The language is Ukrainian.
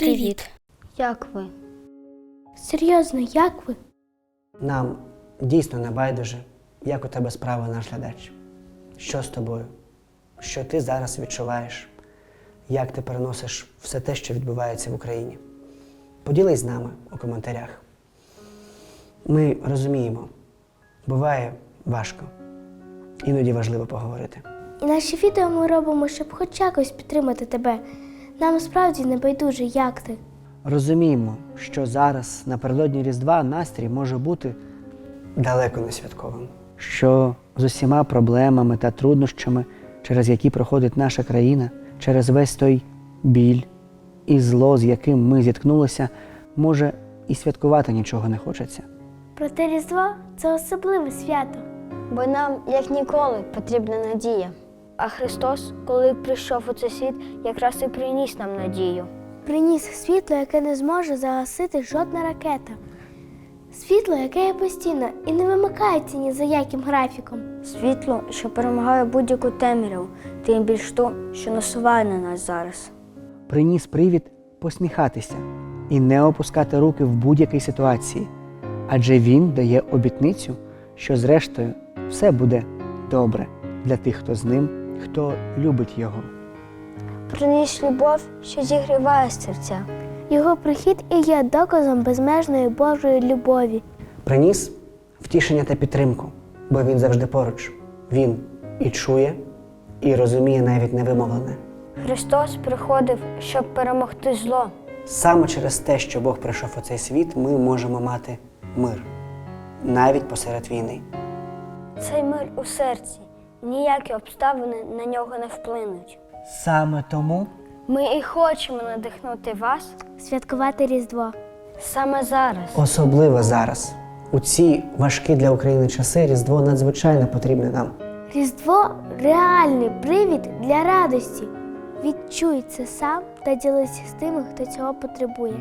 Привіт. Як ви? Серйозно, як ви? Нам дійсно не байдуже, як у тебе справа наш глядач. Що з тобою? Що ти зараз відчуваєш? Як ти переносиш все те, що відбувається в Україні? Поділись з нами у коментарях. Ми розуміємо, буває важко, іноді важливо поговорити. І наші відео ми робимо, щоб хоч якось підтримати тебе. Нам справді не байдуже, як ти. Розуміємо, що зараз напередодні Різдва настрій може бути далеко не святковим. Що з усіма проблемами та труднощами, через які проходить наша країна, через весь той біль і зло, з яким ми зіткнулися, може і святкувати нічого не хочеться. Проте Різдво це особливе свято. Бо нам, як ніколи, потрібна надія. А Христос, коли прийшов у цей світ, якраз і приніс нам надію. Приніс світло, яке не зможе загасити жодна ракета. Світло, яке є постійно і не вимикається ні за яким графіком. Світло, що перемагає будь-яку темряву, тим більш ту, що насуває на нас зараз. Приніс привід посміхатися і не опускати руки в будь-якій ситуації, адже він дає обітницю, що зрештою все буде добре для тих, хто з ним, хто любить його. Приніс любов, що зігріває серця. Його прихід і є доказом безмежної Божої любові. Приніс втішення та підтримку, бо він завжди поруч. Він і чує, і розуміє навіть невимовлене. Христос приходив, щоб перемогти зло. Саме через те, що Бог прийшов у цей світ, ми можемо мати мир, навіть посеред війни. Цей мир у серці. Ніякі обставини на нього не вплинуть. Саме тому Ми і хочемо надихнути вас Святкувати Різдво. саме зараз. особливо зараз, у ці важкі для України часи, Різдво надзвичайно потрібне нам. Різдво реальний привід для радості. Відчуй це сам та ділися з тими, хто цього потребує.